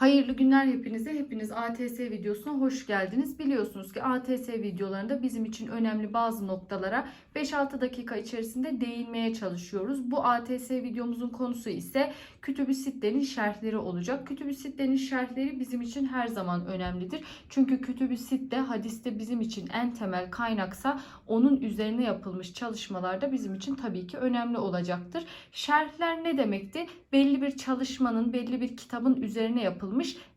Hayırlı günler hepinize. Hepiniz ATS videosuna hoş geldiniz. Biliyorsunuz ki ATS videolarında bizim için önemli bazı noktalara 5-6 dakika içerisinde değinmeye çalışıyoruz. Bu ATS videomuzun konusu ise Kütüb-i Sitte'nin şerhleri olacak. Kütüb-i Sitte'nin şerhleri bizim için her zaman önemlidir. Çünkü Kütüb-i Sitte hadiste bizim için en temel kaynaksa onun üzerine yapılmış çalışmalarda bizim için tabii ki önemli olacaktır. Şerhler ne demekti? Belli bir çalışmanın, belli bir kitabın üzerine yapılmış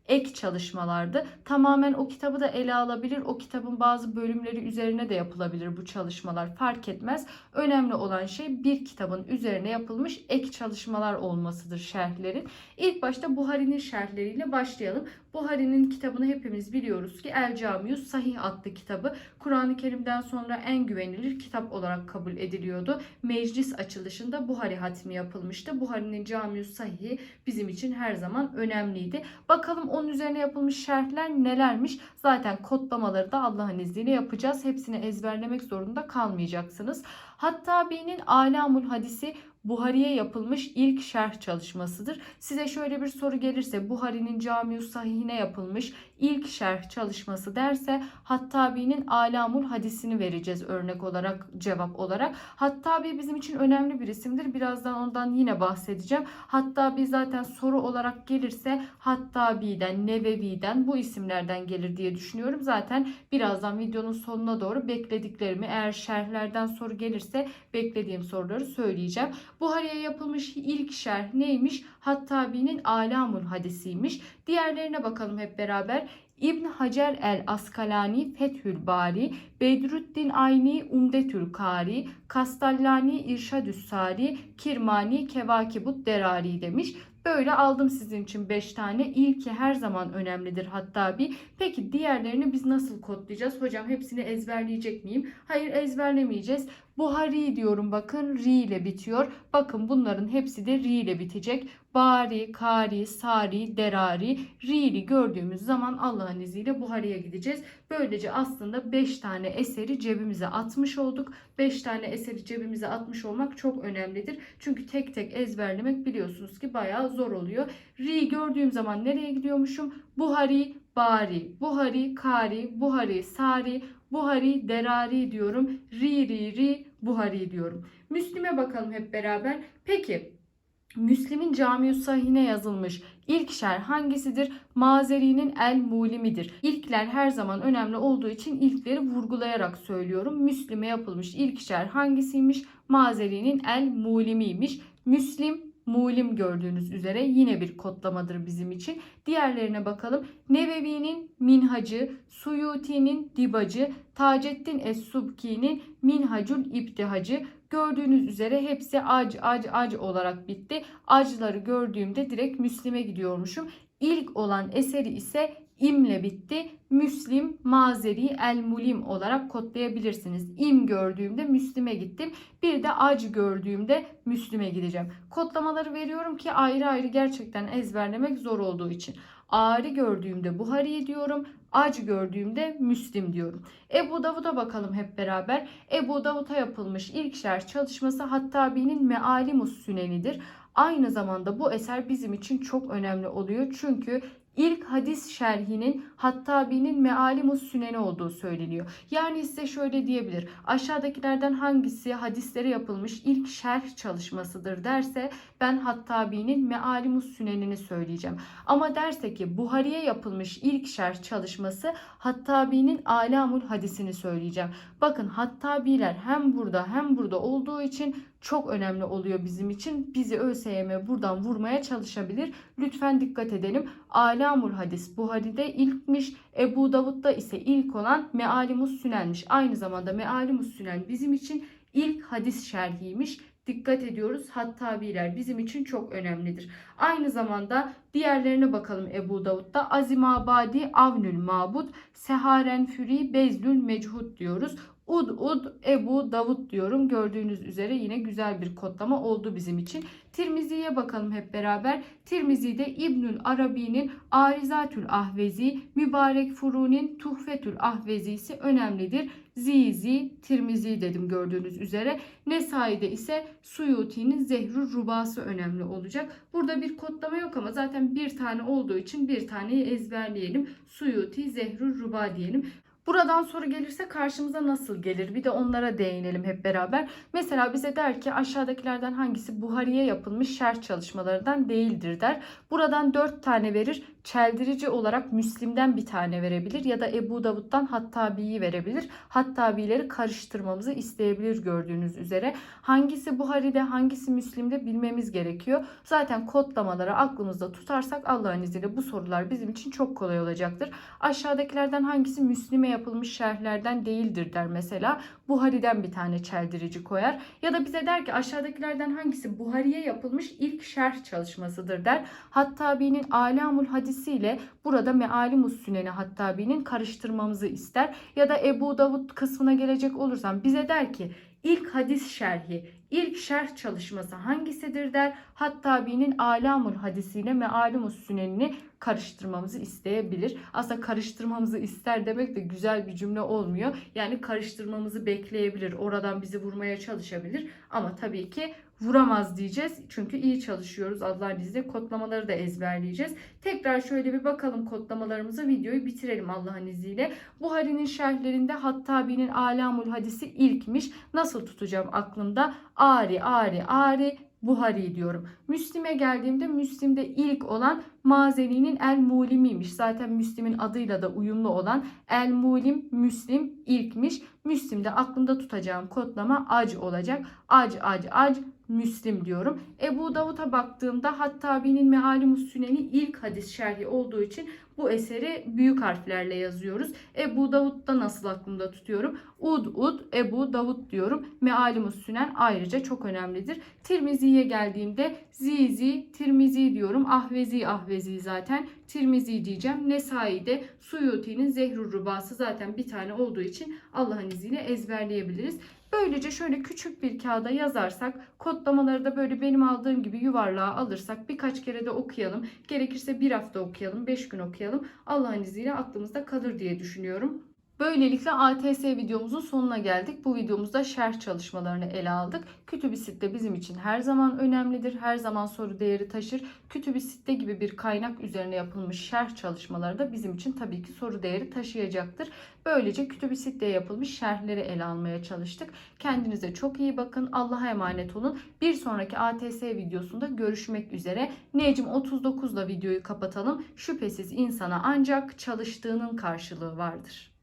ek çalışmalardı. Tamamen o kitabı da ele alabilir. O kitabın bazı bölümleri üzerine de yapılabilir bu çalışmalar. Fark etmez. Önemli olan şey bir kitabın üzerine yapılmış ek çalışmalar olmasıdır şerhlerin. İlk başta Buhari'nin şerhleriyle başlayalım. Buhari'nin kitabını hepimiz biliyoruz ki El Camius Sahih adlı kitabı Kur'an-ı Kerim'den sonra en güvenilir kitap olarak kabul ediliyordu. Meclis açılışında Buhari hatmi yapılmıştı. Buhari'nin Camius Sahih'i bizim için her zaman önemliydi. Bakalım onun üzerine yapılmış şerhler nelermiş? Zaten kodlamaları da Allah'ın izniyle yapacağız. Hepsini ezberlemek zorunda kalmayacaksınız. Hattabi'nin Alamul Hadisi Buhari'ye yapılmış ilk şerh çalışmasıdır. Size şöyle bir soru gelirse Buhari'nin Camius Sahihine yapılmış ilk şerh çalışması derse Hattabi'nin Alamul Hadisini vereceğiz örnek olarak cevap olarak. Hattabi bizim için önemli bir isimdir. Birazdan ondan yine bahsedeceğim. Hattabi zaten soru olarak gelirse Hattabi'den, Nevevi'den bu isimlerden gelir diye düşünüyorum. Zaten birazdan videonun sonuna doğru beklediklerimi eğer şerhlerden soru gelirse beklediğim soruları söyleyeceğim. Buhari'ye yapılmış ilk şerh neymiş? Hattabi'nin Alamul Hadisiymiş. Diğerlerine bakalım hep beraber. İbn Hacer el Askalani Fethül Bari, Bedrüddin Ayni Umdetül Kari, Kastallani İrşadüs Sari, Kirmani Kevakibut Derari demiş. Böyle aldım sizin için 5 tane. İlki her zaman önemlidir hatta bir. Peki diğerlerini biz nasıl kodlayacağız? Hocam hepsini ezberleyecek miyim? Hayır ezberlemeyeceğiz. Buhari diyorum bakın ri ile bitiyor. Bakın bunların hepsi de ri ile bitecek. Bari, Kari, Sari, Derari, Ri'li gördüğümüz zaman Allah'ın izniyle Buhari'ye gideceğiz. Böylece aslında 5 tane eseri cebimize atmış olduk. 5 tane eseri cebimize atmış olmak çok önemlidir. Çünkü tek tek ezberlemek biliyorsunuz ki bayağı zor oluyor. Ri gördüğüm zaman nereye gidiyormuşum? Buhari, Bari, Buhari, Kari, Buhari, Sari, Buhari, Derari diyorum. Ri, ri, ri, Buhari diyorum. Müslim'e bakalım hep beraber. Peki Müslim'in Camius Sahih'ine yazılmış ilk şer hangisidir? Mazeri'nin El Mulimidir. İlkler her zaman önemli olduğu için ilkleri vurgulayarak söylüyorum. Müslim'e yapılmış ilk şer hangisiymiş? Mazeri'nin El Mulimiymiş. Müslim Mulim gördüğünüz üzere yine bir kodlamadır bizim için. Diğerlerine bakalım. Nevevi'nin Minhacı, Suyuti'nin Dibacı, Taceddin Es-Subki'nin Minhacül İbtihacı. Gördüğünüz üzere hepsi ac ac ac olarak bitti. Acıları gördüğümde direkt Müslim'e gidiyormuşum. İlk olan eseri ise imle bitti. Müslim, Mazeri, El Mulim olarak kodlayabilirsiniz. İm gördüğümde Müslim'e gittim. Bir de ac gördüğümde Müslim'e gideceğim. Kodlamaları veriyorum ki ayrı ayrı gerçekten ezberlemek zor olduğu için. Ağrı gördüğümde Buhari diyorum. Ac gördüğümde Müslim diyorum. Ebu Davud'a bakalım hep beraber. Ebu Davud'a yapılmış ilk şerh çalışması Hattabi'nin Mealimus Sünenidir. Aynı zamanda bu eser bizim için çok önemli oluyor. Çünkü ilk hadis şerhinin Hattabi'nin Mealimus Süneni olduğu söyleniyor. Yani size şöyle diyebilir. Aşağıdakilerden hangisi hadislere yapılmış ilk şerh çalışmasıdır derse ben Hattabi'nin Mealimus Sünenini söyleyeceğim. Ama derse ki Buhari'ye yapılmış ilk şerh çalışması Hattabi'nin Alamul Hadisini söyleyeceğim. Bakın Hattabiler hem burada hem burada olduğu için çok önemli oluyor bizim için. Bizi ÖSYM buradan vurmaya çalışabilir. Lütfen dikkat edelim. Alamul Hadis Buhari'de ilkmiş. Ebu Davud'da ise ilk olan Mealimus Sünen'miş. Aynı zamanda Mealimus Sünen bizim için ilk hadis şerhiymiş. Dikkat ediyoruz. Hattabiler bizim için çok önemlidir. Aynı zamanda diğerlerine bakalım Ebu Davud'da. Azimabadi Avnül Mabud, Seharen Füri Bezlül Mechud diyoruz. Ud Ud Ebu Davud diyorum. Gördüğünüz üzere yine güzel bir kodlama oldu bizim için. Tirmizi'ye bakalım hep beraber. Tirmizi'de İbnül Arabi'nin Arizatül Ahvezi, Mübarek Furu'nin Tuhfetül Ahvezisi önemlidir. Zizi, Tirmizi dedim gördüğünüz üzere. Nesai'de ise Suyuti'nin Zehrü Rubası önemli olacak. Burada bir kodlama yok ama zaten bir tane olduğu için bir taneyi ezberleyelim. Suyuti, Zehrur, Ruba diyelim. Buradan soru gelirse karşımıza nasıl gelir? Bir de onlara değinelim hep beraber. Mesela bize der ki aşağıdakilerden hangisi Buhari'ye yapılmış şerh çalışmalarından değildir der. Buradan 4 tane verir. Çeldirici olarak Müslim'den bir tane verebilir ya da Ebu Davud'dan Hattabi'yi verebilir. Hattabi'leri karıştırmamızı isteyebilir gördüğünüz üzere. Hangisi Buhari'de hangisi Müslim'de bilmemiz gerekiyor. Zaten kodlamaları aklımızda tutarsak Allah'ın izniyle bu sorular bizim için çok kolay olacaktır. Aşağıdakilerden hangisi Müslim'e yapılmış şerhlerden değildir der mesela. Buhari'den bir tane çeldirici koyar. Ya da bize der ki aşağıdakilerden hangisi Buhari'ye yapılmış ilk şerh çalışmasıdır der. Hattabi'nin Alamul Hadisi ile burada Mealimus Süneni Hattabi'nin karıştırmamızı ister. Ya da Ebu Davud kısmına gelecek olursam bize der ki ilk hadis şerhi, ilk şerh çalışması hangisidir der. Hattabi'nin Alamul Hadisi ile Mealimus Sünenini karıştırmamızı isteyebilir. Aslında karıştırmamızı ister demek de güzel bir cümle olmuyor. Yani karıştırmamızı bekleyebilir. Oradan bizi vurmaya çalışabilir. Ama tabii ki vuramaz diyeceğiz. Çünkü iyi çalışıyoruz. Allah'ın izniyle kodlamaları da ezberleyeceğiz. Tekrar şöyle bir bakalım kodlamalarımıza. Videoyu bitirelim Allah'ın izniyle. Buhari'nin şerhlerinde Hattabi'nin Alamul Hadisi ilkmiş. Nasıl tutacağım aklımda? Ari, Ari, Ari, Buhari diyorum. Müslim'e geldiğimde Müslim'de ilk olan Mazeri'nin El Mulimiymiş. Zaten Müslim'in adıyla da uyumlu olan El Mulim Müslim ilkmiş. Müslim'de aklımda tutacağım kodlama ac olacak. Ac, ac, ac Müslim diyorum. Ebu Davud'a baktığımda Hattabi'nin Mealimus Süneni ilk hadis şerhi olduğu için bu eseri büyük harflerle yazıyoruz. Ebu Davud'da nasıl aklımda tutuyorum? Ud, Ud, Ebu Davud diyorum. Mealimus Sünen ayrıca çok önemlidir. Tirmizi'ye geldiğimde Zizi, Tirmizi diyorum. Ahvezi, Ahvezi zaten. Tirmizi diyeceğim. Nesai'de Suyuti'nin Zehrur Rubası zaten bir tane olduğu için Allah'ın izniyle ezberleyebiliriz. Böylece şöyle küçük bir kağıda yazarsak, kodlamaları da böyle benim aldığım gibi yuvarlığa alırsak birkaç kere de okuyalım. Gerekirse bir hafta okuyalım, beş gün okuyalım. Allah'ın izniyle aklımızda kalır diye düşünüyorum. Böylelikle ATS videomuzun sonuna geldik. Bu videomuzda şerh çalışmalarını ele aldık. Kütüb-i Sitte bizim için her zaman önemlidir. Her zaman soru değeri taşır. Kütüb-i Sitte gibi bir kaynak üzerine yapılmış şerh çalışmaları da bizim için tabii ki soru değeri taşıyacaktır. Böylece Kütüb-i Sitte'ye yapılmış şerhleri ele almaya çalıştık. Kendinize çok iyi bakın. Allah'a emanet olun. Bir sonraki ATS videosunda görüşmek üzere. Necm 39'la videoyu kapatalım. Şüphesiz insana ancak çalıştığının karşılığı vardır.